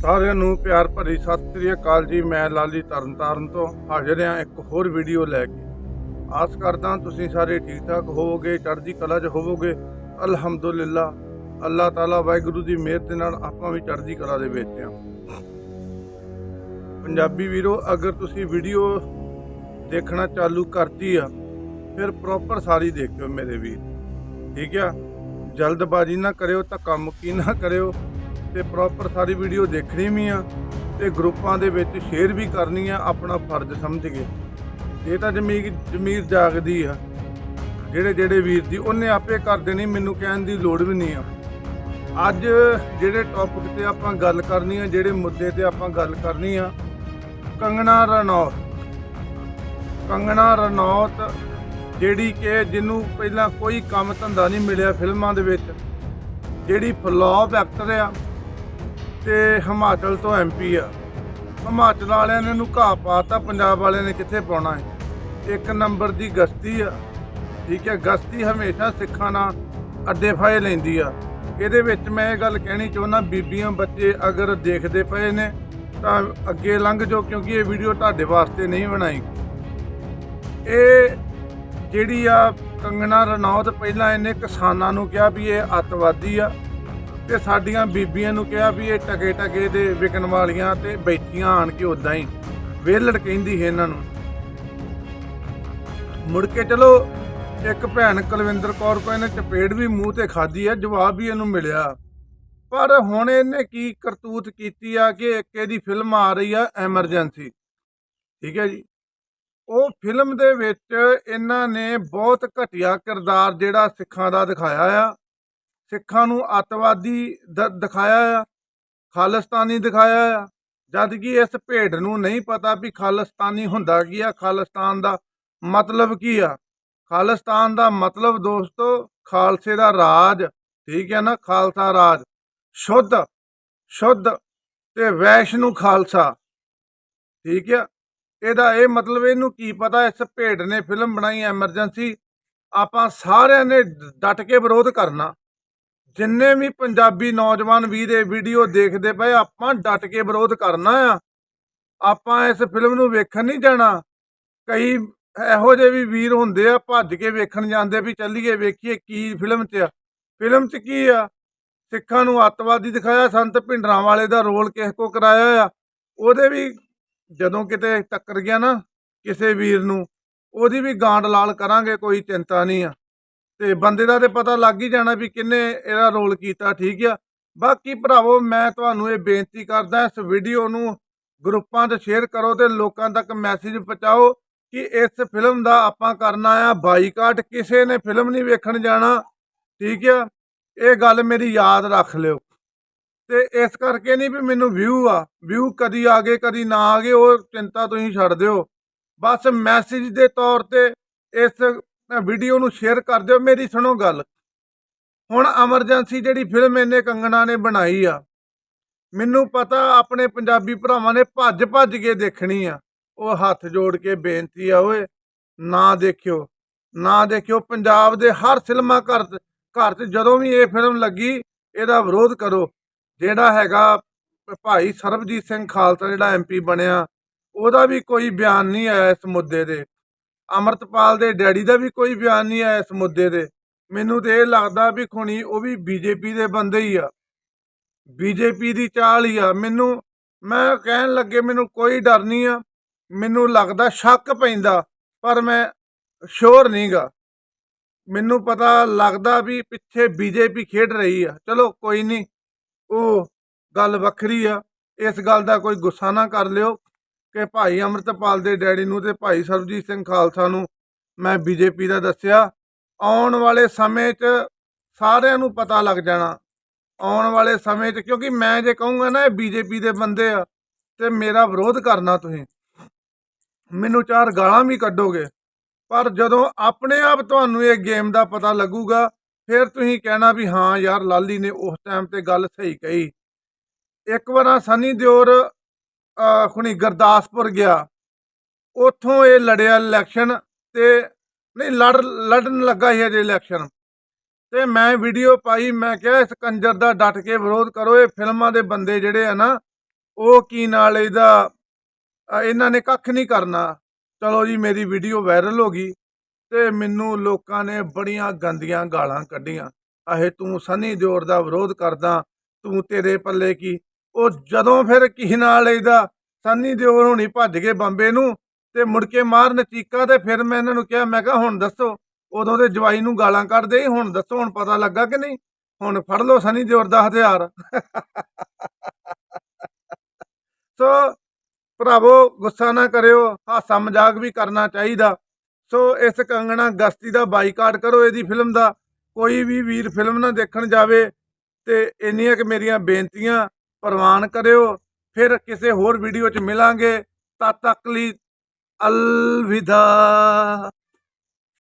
ਸਾਰਿਆਂ ਨੂੰ ਪਿਆਰ ਭਰੀ ਸਤਿ ਸ੍ਰੀ ਅਕਾਲ ਜੀ। ਮੈਂ ਲਾਲੀ ਤਰਨਤਾਰਨ ਤੋਂ ਹਾਜ਼ਰ ਹਾਂ ਇੱਕ ਹੋਰ ਵੀਡੀਓ ਲੈ ਕੇ। ਆਸ ਕਰਦਾ ਤੁਸੀਂ ਸਾਰੇ ਠੀਕ ਠਾਕ ਹੋਵੋਗੇ, ਚੜ੍ਹਦੀ ਕਲਾ 'ਚ ਹੋਵੋਗੇ। ਅਲਹਮਦੁਲਿਲਾ, ਅੱਲਾਹ ਤਾਲਾ ਵਾਹਿਗੁਰੂ ਦੀ ਮਿਹਰ ਦੇ ਨਾਲ ਆਪਾਂ ਵੀ ਚੜ੍ਹਦੀ ਕਲਾ ਦੇ ਵਿੱਚ ਹਾਂ। ਪੰਜਾਬੀ ਵੀਰੋ, ਅਗਰ ਤੁਸੀਂ ਵੀਡੀਓ ਦੇਖਣਾ ਚਾਲੂ ਕਰਤੀ ਆ, ਫਿਰ ਪ੍ਰੋਪਰ ਸਾਰੀ ਦੇਖਿਓ ਮੇਰੇ ਵੀਰ। ਠੀਕ ਆ? ਜਲਦਬਾਜ਼ੀ ਨਾ ਕਰਿਓ ਧੱਕਾ ਮੁੱਕੀ ਨਾ ਕਰਿਓ। ਤੇ ਪ੍ਰੋਪਰ ਸਾਰੀ ਵੀਡੀਓ ਦੇਖਣੀ ਵੀ ਆ ਤੇ ਗਰੁੱਪਾਂ ਦੇ ਵਿੱਚ ਸ਼ੇਅਰ ਵੀ ਕਰਨੀ ਆ, ਆਪਣਾ ਫਰਜ਼ ਸਮਝ ਕੇ। ਇਹ ਤਾਂ ਜ਼ਮੀਰ ਜ਼ਮੀਰ ਜਾਗਦੀ ਆ। ਜਿਹੜੇ ਜਿਹੜੇ ਵੀਰ ਦੀ, ਉਹਨੇ ਆਪੇ ਕਰ ਦੇਣੀ, ਮੈਨੂੰ ਕਹਿਣ ਦੀ ਲੋੜ ਵੀ ਨਹੀਂ ਆ। ਅੱਜ ਜਿਹੜੇ ਟੌਪਿਕ ਤੇ ਆਪਾਂ ਗੱਲ ਕਰਨੀ ਆ, ਜਿਹੜੇ ਮੁੱਦੇ ਤੇ ਆਪਾਂ ਗੱਲ ਕਰਨੀ ਆ, ਕੰਗਣਾ ਰਣੌਤ। ਕੰਗਣਾ ਰਣੌਤ, ਜਿਹੜੀ ਕਿ ਜਿਹਨੂੰ ਪਹਿਲਾਂ ਕੋਈ ਕੰਮ ਧੰਦਾ ਨਹੀਂ ਮਿਲਿਆ ਫਿਲਮਾਂ ਦੇ ਵਿੱਚ, ਜਿਹੜੀ ਫਲॉप ਐਕਟਰ ਆ ਤੇ ਹਿਮਾਚਲ ਤੋਂ ਐਮਪੀ ਆ। ਹਿਮਾਚਲ ਵਾਲਿਆਂ ਨੇ ਇਹਨੂੰ ਘਾਹ ਪਾਤਾ ਪੰਜਾਬ ਵਾਲਿਆਂ ਨੇ ਕਿੱਥੇ ਪਾਉਣਾ ਹੈ? ਇੱਕ ਨੰਬਰ ਦੀ ਗਸਤੀ ਆ, ਠੀਕ ਹੈ? ਗਸਤੀ ਹਮੇਸ਼ਾ ਸਿੱਖਾਂ ਨਾਲ ਅੱਡੇ ਫਾਏ ਲੈਂਦੀ ਆ। ਇਹਦੇ ਵਿੱਚ ਮੈਂ ਇਹ ਗੱਲ ਕਹਿਣੀ ਚਾਹੁੰਦਾ, ਬੀਬੀਆਂ ਬੱਚੇ ਅਗਰ ਦੇਖਦੇ ਪਏ ਨੇ, ਤਾਂ ਅੱਗੇ ਲੰਘ ਜਾਓ, ਕਿਉਂਕਿ ਇਹ ਵੀਡੀਓ ਤੁਹਾਡੇ ਵਾਸਤੇ ਨਹੀਂ ਬਣਾਈ। ਇਹ ਜਿਹੜੀ ਆ ਕੰਗਣਾ ਰਣੌਤ ਪਹਿਲਾਂ ਇਹਨੇ ਕਿਸਾਨਾਂ ਨੂੰ ਕਿਹਾ ਵੀ ਇਹ ਅੱਤਵਾਦੀ ਆ। ਤੇ ਸਾਡੀਆਂ ਬੀਬੀਆਂ ਨੂੰ ਕਿਹਾ ਵੀ ਇਹ ਟਕੇ ਟਕੇ ਦੇ ਵਿਕਣ ਵਾਲੀਆਂ ਤੇ ਬੈਠੀਆਂ ਆਣ ਕੇ ਉਦਾਂ ਹੀ। ਵੇਲੜ ਕਹਿੰਦੀ ਹੈ ਇਹਨਾਂ ਨੂੰ। ਮੁੜ ਕੇ ਚਲੋ, ਇੱਕ ਭੈਣ ਕੁਲਵਿੰਦਰ ਕੌਰ ਕੋ ਇਹਨੇ ਚਪੇੜ ਵੀ ਮੂੰਹ ਤੇ ਖਾਧੀ ਹੈ ਜਵਾਬ ਵੀ ਇਹਨੂੰ ਮਿਲਿਆ। ਪਰ ਹੁਣ ਇਹਨੇ ਕੀ ਕਰਤੂਤ ਕੀਤੀ ਆ ਕਿ ਇੱਕ ਇਹਦੀ ਫਿਲਮ ਆ ਰਹੀ ਆ ਐਮਰਜੈਂਸੀ ਠੀਕ ਹੈ ਜੀ? ਉਹ ਫਿਲਮ ਦੇ ਵਿੱਚ ਇਹਨਾਂ ਨੇ ਬਹੁਤ ਘਟੀਆ ਕਿਰਦਾਰ ਜਿਹੜਾ ਸਿੱਖਾਂ ਦਾ ਦਿਖਾਇਆ ਆ। ਸਿੱਖਾਂ ਨੂੰ ਅੱਤਵਾਦੀ ਦ- ਦਿਖਾਇਆ ਆ, ਖਾਲਿਸਤਾਨੀ ਦਿਖਾਇਆ ਆ। ਜਦ ਕਿ ਇਸ ਭੇਡ ਨੂੰ ਨਹੀਂ ਪਤਾ ਵੀ ਖਾਲਿਸਤਾਨੀ ਹੁੰਦਾ ਕੀ ਆ, ਖਾਲਿਸਤਾਨ ਦਾ ਮਤਲਬ ਕੀ ਆ। ਖਾਲਿਸਤਾਨ ਦਾ ਮਤਲਬ ਦੋਸਤੋ, ਖਾਲਸੇ ਦਾ ਰਾਜ, ਠੀਕ ਹੈ ਨਾ, ਖਾਲਸਾ ਰਾਜ। ਸ਼ੁੱਧ ਸ਼ੁੱਧ ਤੇ ਵੈਸ਼ਨੂ ਖਾਲਸਾ, ਠੀਕ ਹੈ ਇਹਦਾ ਇਹ ਮਤਲਬ ਇਹਨੂੰ ਕੀ ਪਤਾ, ਇਸ ਭੇਡ ਨੇ ਫਿਲਮ ਬਣਾਈ ਐਮਰਜੈਂਸੀ, ਆਪਾਂ ਸਾਰਿਆਂ ਨੇ ਡਟ ਕੇ ਵਿਰੋਧ ਕਰਨਾ। ਜਿੰਨੇ ਵੀ ਪੰਜਾਬੀ ਨੌਜਵਾਨ ਵੀਰ ਇਹ ਵੀਡੀਓ ਦੇਖਦੇ ਪਏ, ਆਪਾਂ ਡਟ ਕੇ ਵਿਰੋਧ ਕਰਨਾ ਆ। ਆਪਾਂ ਇਸ ਫਿਲਮ ਨੂੰ ਵੇਖਣ ਨਹੀਂ ਜਾਣਾ। ਕਈ ਇਹੋ ਜਿਹੇ ਵੀ ਵੀਰ ਹੁੰਦੇ ਆ, ਭੱਜ ਕੇ ਵੇਖਣ ਜਾਂਦੇ ਵੀ ਚੱਲੀਏ, ਵੇਖੀਏ ਕੀ ਫਿਲਮ 'ਚ ਆ। ਫਿਲਮ 'ਚ ਕੀ ਆ? ਸਿੱਖਾਂ ਨੂੰ ਅੱਤਵਾਦੀ ਦਿਖਾਇਆ, ਸੰਤ ਭਿੰਡਰਾਂ ਵਾਲੇ ਦਾ ਰੋਲ ਕਿਸ ਕੋ ਕਰਾਇਆ ਆ। ਉਹਦੇ ਵੀ ਜਦੋਂ ਕਿਤੇ ਟੱਕਰ ਗਿਆ ਨਾ ਕਿਸੇ ਵੀਰ ਨੂੰ, ਉਹਦੀ ਵੀ ਗਾਂਡ ਲਾਲ ਕਰਾਂਗੇ, ਕੋਈ ਚਿੰਤਾ ਨਹੀਂ ਆ। ਤੇ ਬੰਦੇ ਦਾ ਤੇ ਪਤਾ ਲੱਗ ਹੀ ਜਾਣਾ ਵੀ ਕਿੰਨੇ ਇਹਦਾ ਰੋਲ ਕੀਤਾ, ਠੀਕ ਆ। ਬਾਕੀ ਭਰਾਵੋ, ਮੈਂ ਤੁਹਾਨੂੰ ਇਹ ਬੇਨਤੀ ਕਰਦਾ, ਇਸ ਵੀਡੀਓ ਨੂੰ ਗਰੁੱਪਾਂ 'ਚ ਸ਼ੇਅਰ ਕਰੋ ਤੇ ਲੋਕਾਂ ਤੱਕ ਮੈਸੇਜ ਪਹੁੰਚਾਓ ਕਿ ਇਸ ਫਿਲਮ ਦਾ ਆਪਾਂ ਕਰਨਾ ਆ ਬਾਈਕਾਟ ਕਿਸੇ ਨੇ ਫਿਲਮ ਨਹੀਂ ਵੇਖਣ ਜਾਣਾ, ਠੀਕ ਆ। ਇਹ ਗੱਲ ਮੇਰੀ ਯਾਦ ਰੱਖ ਲਿਓ। ਤੇ ਇਸ ਕਰਕੇ ਨਹੀਂ ਵੀ ਮੈਨੂੰ ਵਿਊ ਆ ਵਿਊ ਕਦੀ ਆ ਗਏ, ਕਦੀ ਨਾ ਆ ਗਏ, ਉਹ ਚਿੰਤਾ ਤੁਸੀਂ ਛੱਡ ਦਿਓ। ਬਸ ਮੈਸੇਜ ਦੇ ਤੌਰ ਤੇ ਇਸ ਵੀਡੀਓ ਨੂੰ ਸ਼ੇਅਰ ਕਰ ਦਿਓ, ਮੇਰੀ ਸੁਣੋ ਗੱਲ। ਹੁਣ ਐਮਰਜੈਂਸੀ ਜਿਹੜੀ ਫਿਲਮ ਇਹਨੇ ਕੰਗਣਾ ਨੇ ਬਣਾਈ ਆ, ਮੈਨੂੰ ਪਤਾ ਆਪਣੇ ਪੰਜਾਬੀ ਭਰਾਵਾਂ ਨੇ ਭੱਜ ਭੱਜ ਕੇ ਦੇਖਣੀ ਆ। ਉਹ ਹੱਥ ਜੋੜ ਕੇ ਬੇਨਤੀ ਆ, ਓਏ, ਨਾ ਦੇਖਿਓ ਨਾ ਦੇਖਿਓ, ਪੰਜਾਬ ਦੇ ਹਰ ਸਿਨੇਮਾ ਘਰ ਘਰ 'ਚ ਜਦੋਂ ਵੀ ਇਹ ਫਿਲਮ ਲੱਗੀ, ਇਹਦਾ ਵਿਰੋਧ ਕਰੋ। ਜਿਹੜਾ ਹੈਗਾ ਭਾਈ ਸਰਬਜੀਤ ਸਿੰਘ ਖਾਲਸਾ, ਜਿਹੜਾ ਐਮਪੀ ਬਣਿਆ, ਉਹਦਾ ਵੀ ਕੋਈ ਬਿਆਨ ਨਹੀਂ ਆਇਆ ਇਸ ਮੁੱਦੇ ਤੇ। ਅਮਰਤਪਾਲ ਦੇ ਡੈਡੀ ਦਾ ਵੀ ਕੋਈ ਬਿਆਨ ਨਹੀਂ ਆਇਆ ਇਸ ਮੁੱਦੇ ਤੇ। ਮੈਨੂੰ ਤੇ ਇਹ ਲੱਗਦਾ ਵੀ ਖੁਣੀ ਉਹ ਵੀ ਬੀਜੇਪੀ ਦੇ ਬੰਦੇ ਹੀ ਆ। ਬੀਜੇਪੀ ਦੀ ਚਾਲ ਹੀ ਆ। ਮੈਨੂੰ, ਮੈਂ ਕਹਿਣ ਲੱਗੇ ਮੈਨੂੰ ਕੋਈ ਡਰ ਨਹੀਂ ਆ। ਮੈਨੂੰ ਲੱਗਦਾ ਸ਼ੱਕ ਪੈਂਦਾ, ਪਰ ਮੈਂ ਸ਼ੋਰ ਨਹੀਂਗਾ ਮੈਨੂੰ ਪਤਾ ਲੱਗਦਾ ਵੀ ਪਿੱਛੇ ਬੀਜੇਪੀ ਖੇਡ ਰਹੀ ਆ। ਚਲੋ ਕੋਈ ਨਹੀਂ, ਉਹ ਗੱਲ ਵੱਖਰੀ ਆ। ਇਸ ਗੱਲ ਦਾ ਕੋਈ ਗੁੱਸਾ ਨਾ ਕਰ ਲਿਓ। ਕਿ ਭਾਈ ਅਮਰਤਪਾਲ ਦੇ ਡੈਡੀ ਨੂੰ ਤੇ ਭਾਈ ਸਰਬਜੀਤ ਸਿੰਘ ਖਾਲਸਾ ਨੂੰ ਮੈਂ ਬੀਜੇਪੀ ਦਾ ਦੱਸਿਆ। ਆਉਣ ਵਾਲੇ ਸਮੇਂ 'ਚ ਸਾਰਿਆਂ ਨੂੰ ਪਤਾ ਲੱਗ ਜਾਣਾ। ਆਉਣ ਵਾਲੇ ਸਮੇਂ 'ਚ ਕਿਉਂਕਿ ਮੈਂ ਜੇ ਕਹੂੰਗਾ ਨਾ ਇਹ ਬੀਜੇਪੀ ਦੇ ਬੰਦੇ ਆ, ਤੇ ਮੇਰਾ ਵਿਰੋਧ ਕਰਨਾ ਤੁਸੀਂ। ਮੈਨੂੰ ਚਾਰ ਗਾਲਾਂ ਵੀ ਕੱਢੋਗੇ। ਪਰ ਜਦੋਂ ਆਪਣੇ ਆਪ ਤੁਹਾਨੂੰ ਇਹ ਗੇਮ ਦਾ ਪਤਾ ਲੱਗੂਗਾ, ਫਿਰ ਤੁਸੀਂ ਕਹਿਣਾ ਵੀ ਹਾਂ ਯਾਰ ਲਾਲੀ ਨੇ ਉਸ ਟਾਈਮ ਤੇ ਗੱਲ ਸਹੀ ਕਹੀ। ਇੱਕ ਵਾਰ ਸਨੀ ਦਿਓਰ ਹੁਣੀ ਗੁਰਦਾਸਪੁਰ ਗਿਆ। ਉੱਥੋਂ ਇਹ ਲੜਿਆ ਇਲੈਕਸ਼ਨ ਤੇ ਨਹੀਂ, ਲੜ, ਲੜਨ ਲੱਗਾ ਸੀ ਅਜੇ ਇਲੈਕਸ਼ਨ ਤੇ ਮੈਂ ਵੀਡੀਓ ਪਾਈ, ਮੈਂ ਕਿਹਾ ਇਸ ਕੰਜਰ ਦਾ ਡਟ ਕੇ ਵਿਰੋਧ ਕਰੋ, ਇਹ ਫਿਲਮਾਂ ਦੇ ਬੰਦੇ ਜਿਹੜੇ ਆ ਨਾ, ਉਹ ਕੀ ਨਾਲ ਇਹਦਾ ਇਹਨਾਂ ਨੇ ਕੱਖ ਨਹੀਂ ਕਰਨਾ। ਚਲੋ ਜੀ, ਮੇਰੀ ਵੀਡੀਓ ਵਾਇਰਲ ਹੋ ਗਈ ਤੇ ਮੈਨੂੰ ਲੋਕਾਂ ਨੇ ਬੜੀਆਂ ਗੰਦੀਆਂ ਗਾਲਾਂ ਕੱਢੀਆਂ। ਆਹੇ ਤੂੰ, ਸਨੀ ਦਿਓਲ ਦਾ ਵਿਰੋਧ ਕਰਦਾ, ਤੂੰ ਤੇਰੇ ਪੱਲੇ ਕੀ? ਉਹ ਜਦੋਂ ਫਿਰ ਕੀ ਨਾਲ ਇਹਦਾ ਸਨੀ ਦਿਓਲ ਹੁਣੀ ਭੱਜ ਗਏ ਬੰਬੇ ਨੂੰ ਤੇ ਮੁੜ ਕੇ ਮਾਰਨ ਚੀਕਾ ਤੇ ਫਿਰ ਮੈਂ ਇਹਨਾਂ ਨੂੰ ਕਿਹਾ ਮੈਂ ਕਿਹਾ ਹੁਣ ਦੱਸੋ ਉਦੋਂ ਦੇ ਜਵਾਈ ਨੂੰ ਗਾਲਾਂ ਕੱਢਦੇ ਸੀ, ਹੁਣ ਦੱਸੋ ਹੁਣ ਪਤਾ ਲੱਗਾ ਕਿ ਨਹੀਂ? ਹੁਣ ਫੜ ਲਓ ਸਨੀ ਦਿਓਲ ਦਾ ਹਥਿਆਰ। ਸੋ ਭਰਾਵੋ ਗੁੱਸਾ ਨਾ ਕਰਿਓ ਹਾਸਾ ਮਜ਼ਾਕ ਵੀ ਕਰਨਾ ਚਾਹੀਦਾ। ਸੋ ਇਸ ਕੰਗਣਾ ਗਸਤੀ ਦਾ ਬਾਈਕਾਟ ਕਰੋ ਇਹਦੀ ਫਿਲਮ ਦਾ। ਕੋਈ ਵੀ ਵੀਰ ਫਿਲਮ ਨਾ ਦੇਖਣ ਜਾਵੇ ਤੇ ਇੰਨੀਆਂ ਕਿ ਮੇਰੀਆਂ ਬੇਨਤੀਆਂ ਪ੍ਰਵਾਨ ਕਰਿਓ। ਫਿਰ ਕਿਸੇ ਹੋਰ ਵੀਡੀਓ 'ਚ ਮਿਲਾਂਗੇ। ਤਦ ਤੱਕ ਲਈ ਅਲਵਿਦਾ।